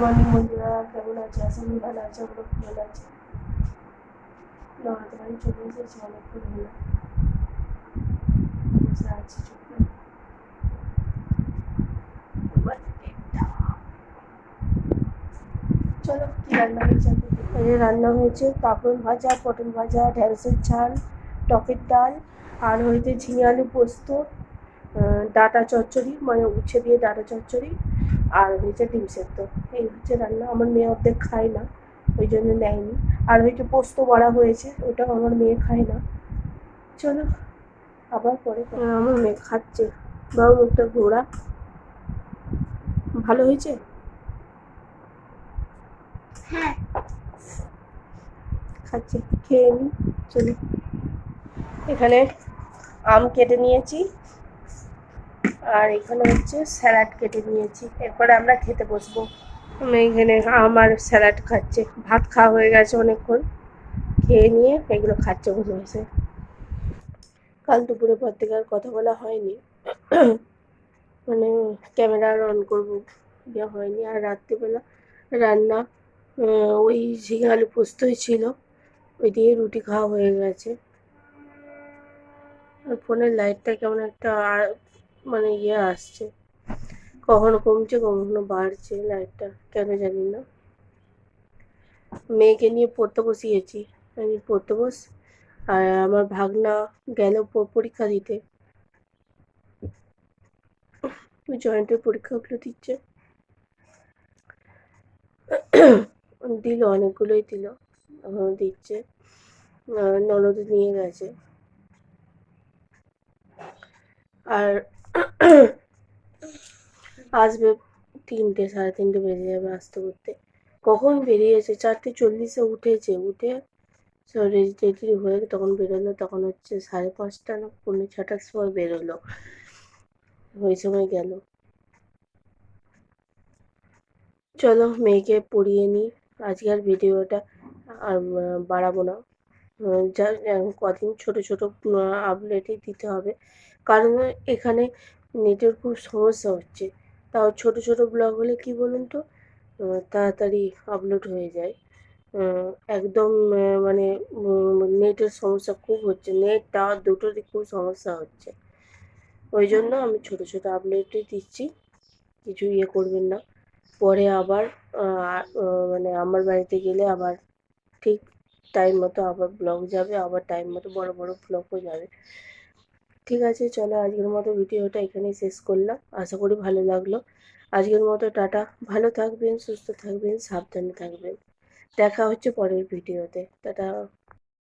Morning বন্ধুরা কেমন আছে আশা ভালো আছে আমরা ভালো আছি নড়াতে বাড়ি চলে এসেছি অনেকক্ষণ হলো আছি চলো কি রান্না হয়েছে যে রান্না হয়েছে পাপড় ভাজা পটল ভাজা ঢেঁড়সের ঝাল টকের ডাল আর হয়েছে ঝিঙে আলু পোস্ত ডাঁটা চচ্চড়ি মানে উচ্ছে দিয়ে ডাঁটা চচ্চড়ি আর হয়েছে ডিম সেদ্ধ। এই হচ্ছে রান্না আমার মেয়ে অর্ধেক খায় না ওই জন্য নেয়নি। আর হয়েছে পোস্ত বড়া হয়েছে ওটাও আমার মেয়ে খায় না। চলো আবার পরে আমার মেয়ে খাচ্ছে। বাবু মুখটা ঘোড়া ভালো হয়েছে? হ্যাঁ। খাচ্ছে খেয়ে নি চলো। এখানে আম কেটে নিয়েছি। আর এখানে হচ্ছে স্যালাড কেটে নিয়েছি। এরপরে আমরা খেতে বসবো। এখানে আমার স্যালাড খাচ্ছে। ভাত খাওয়া হয়ে গেছে অনেকক্ষণ। খেয়ে নিয়ে এগুলো খাচ্ছে বসে বসে। কাল দুপুরের পর থেকে আর কথা বলা হয়নি। মানে ক্যামেরা আর অন করব ইয়ে হয়নি। আর রাত্রিবেলা রান্না ওই ঝিঙে আলু পোস্তই ছিল। ওই দিয়ে রুটি খাওয়া হয়ে গেছে। আর ফোনের লাইটটা কেমন একটা মানে ইয়ে আসছে। কখনো কমছে, কখনো বাড়ছে লাইটটা কেন জানি না। মেয়েকে নিয়ে পড়তে বসিয়েছি। আমি পড়তে বস, আর আমার ভাগনা গেল পরীক্ষা দিতে। জয়েন্টের পরীক্ষাগুলো দিচ্ছে। দিল, অনেকগুলোই দিল। দিচ্ছে। ননদ নিয়ে গেছে। আর আসবে তিনটে, সাড়ে তিনটে বেজে যাবে আসতে করতে। কখন বেরিয়েছে? চারটে চল্লিশে উঠেছে। উঠে সব রেডি হয়ে তখন বেরোলো, তখন হচ্ছে সাড়ে পাঁচটা না, পৌনে ছটার সময় বেরোলো। ওই সময় গেল। চলো মেয়েকে পড়িয়ে নিই। আজকের ভিডিওটা আর বাড়াবো না। যা কদিন ছোট ছোট আপডেটই দিতে হবে। কারণ এখানে নেটের খুব সমস্যা হচ্ছে। তাও ছোট ছোট ব্লগ হলে কি বলুন তো? তাড়াতাড়ি আপলোড হয়ে যায়। একদম মানে নেটের সমস্যা খুব হচ্ছে। নেট টাওয়ার দুটোরই খুব সমস্যা হচ্ছে। ওই জন্য আমি ছোট ছোট আপলোডই দিচ্ছি। কিছু ইয়ে করবেন না। পরে আবার মানে আমার বাড়িতে গেলে আবার ঠিক টাইম মতো আবার ব্লগ যাবে। আবার টাইম মতো বড় বড় ব্লগও যাবে। ঠিক আছে, চলো আজকের মতো ভিডিওটা এখানেই শেষ করলাম। আশা করি ভালো লাগল। আজকের মতো টাটা। ভালো থাকবেন, সুস্থ থাকবেন, সাবধানে থাকবেন। দেখা হচ্ছে পরের ভিডিওতে। টাটা।